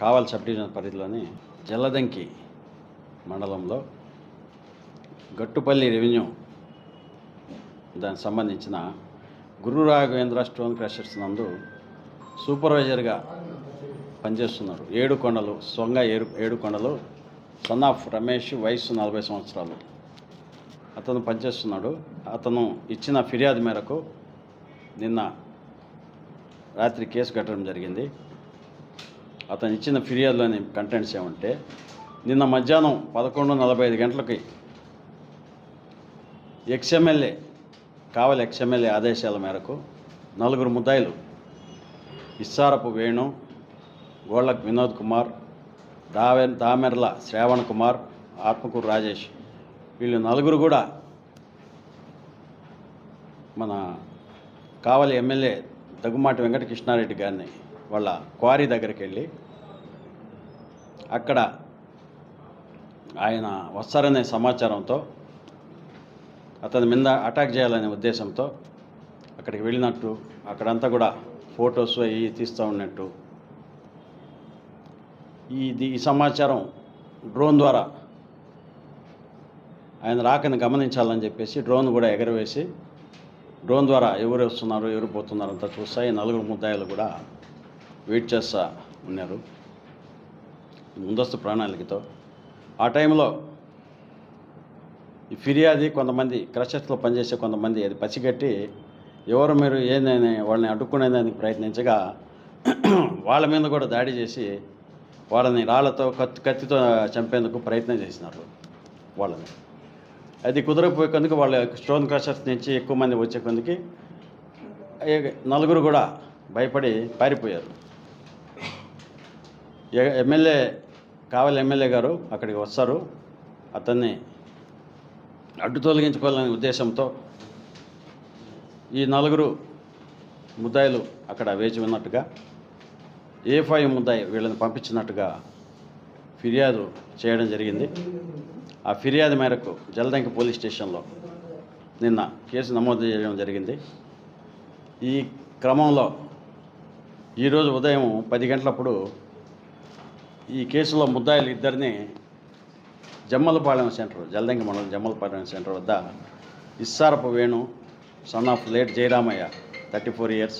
కావలి sub division పరిధిలోని జల్లదంకి మండలంలో Gattupalli revenue దానికి సంబంధించిన గురు రాఘవేంద్ర స్టోన్ క్రషర్స్ నందు సూపర్వైజర్గా పనిచేస్తున్నారు ఏడు కొండలు సొంగ ఏడు ఏడు కొండలు సన్ ఆఫ్ రమేష్ వయసు నలభై సంవత్సరాలు. అతను పనిచేస్తున్నాడు. అతను ఇచ్చిన ఫిర్యాదు మేరకు నిన్న రాత్రి కేసు కట్టడం జరిగింది. అతను ఇచ్చిన ఫిర్యాదులోని కంటెంట్స్ ఏమంటే నిన్న మధ్యాహ్నం పదకొండు నలభై ఐదు గంటలకి ఎక్స్ఎమ్మెల్యే కావలి ఎక్స్ఎమ్మెల్యే ఆదేశాల మేరకు నలుగురు ముద్దాయిలు ఇస్సారపు వేణు గోళ్ళక్ వినోద్ కుమార్ దావె దామెర్ల శ్రావణ్ కుమార్ ఆత్మకూరు రాజేష్ వీళ్ళు నలుగురు కూడా మన కావలి ఎమ్మెల్యే దగ్గుమాటి వెంకట కృష్ణారెడ్డి గారిని వాళ్ళ క్వారీ దగ్గరికి వెళ్ళి అక్కడ ఆయన వస్తారనే సమాచారంతో అతని మీద అటాక్ చేయాలనే ఉద్దేశంతో అక్కడికి వెళ్ళినట్టు అక్కడంతా కూడా ఫొటోస్ అవి తీస్తూ ఉన్నట్టు. ఇది- ఈ సమాచారం డ్రోన్ ద్వారా ఆయన రాకని గమనించాలని చెప్పేసి డ్రోన్ కూడా ఎగరవేసి డ్రోన్ ద్వారా ఎవరు వస్తున్నారు ఎవరు పోతున్నారు అంతా చూస్తా ఈ నలుగురు ముద్దాయిలు కూడా వెయిట్ చేస్తూ ఉన్నారు. ముందస్తు ప్రణాళికతో. ఆ టైంలో ఈ ఫిర్యాది కొంతమంది క్రషర్స్లో పనిచేసే కొంతమంది అది పసిగట్టి ఎవరు మీరు ఏందని వాళ్ళని అడ్డుకునేదానికి ప్రయత్నించగా వాళ్ళ మీద కూడా దాడి చేసి వాళ్ళని రాళ్ళతో కత్తి కత్తితో చంపేందుకు ప్రయత్నం చేసినారు వాళ్ళని. అది కుదరకపోయే కొందుకు వాళ్ళ స్టోన్ క్రషర్స్ నుంచి ఎక్కువ మంది వచ్చే కొందుకి నలుగురు కూడా భయపడి పారిపోయారు. ఎమ్మెల్యే కావలి ఎమ్మెల్యే గారు అక్కడికి వస్తారు. అతన్ని అడ్డు తొలగించుకోవాలనే ఉద్దేశంతో ఈ నలుగురు ముద్దాయిలు అక్కడ వేచి ఉన్నట్టుగా ఏ ఫైవ్ ముద్దాయి వీళ్ళని పంపించినట్టుగా ఫిర్యాదు చేయడం జరిగింది. ఆ ఫిర్యాదు మేరకు జలదంకి పోలీస్ స్టేషన్లో నిన్న కేసు నమోదు చేయడం జరిగింది. ఈ క్రమంలో ఈరోజు ఉదయం పది గంటలప్పుడు ఈ కేసులో ముద్దాయిలు ఇద్దరిని జమ్మలపాలెం సెంటర్ జలదంకి మండలం జమ్మలపాలెం సెంటర్ వద్ద Issarapu Venu son of late Jayaramaiah thirty four years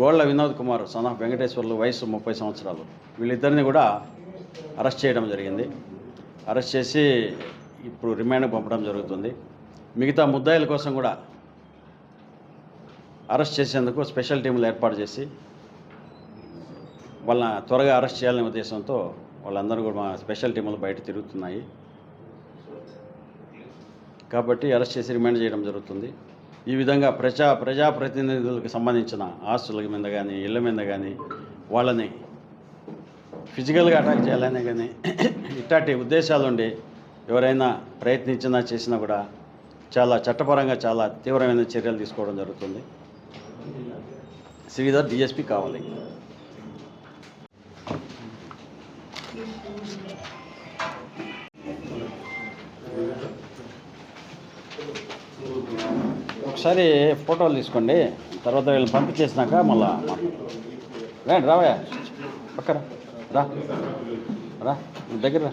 Golla Vinod Kumar son of Venkateswarlu వయసు ముప్పై సంవత్సరాలు. వీళ్ళిద్దరిని కూడా అరెస్ట్ చేయడం జరిగింది. అరెస్ట్ చేసి ఇప్పుడు రిమాండ్కి పంపడం జరుగుతుంది. మిగతా ముద్దాయిల కోసం కూడా అరెస్ట్ చేసేందుకు స్పెషల్ టీములు ఏర్పాటు చేసి వాళ్ళని త్వరగా అరెస్ట్ చేయాలనే ఉద్దేశంతో వాళ్ళందరూ కూడా మా స్పెషల్ టీములు బయట తిరుగుతున్నాయి. కాబట్టి అరెస్ట్ చేసి రిమాండ్ చేయడం జరుగుతుంది. ఈ విధంగా ప్రజా ప్రజాప్రతినిధులకు సంబంధించిన ఆస్తుల మీద కానీ ఇళ్ళ మీద కానీ వాళ్ళని ఫిజికల్గా అటాక్ చేయాలనే కానీ ఇట్లాంటి ఉద్దేశాలు ఉండి ఎవరైనా ప్రయత్నించినా చేసినా కూడా చాలా చట్టపరంగా చాలా తీవ్రమైన చర్యలు తీసుకోవడం జరుగుతుంది. శ్రీధర్ డిఎస్పీ కావాలి. ఒకసారి ఫోటోలు తీసుకోండి. తర్వాత వీళ్ళని పంపించేసినాక మళ్ళా రండి రావయా పక్కన రా. రా. దగ్గర రా.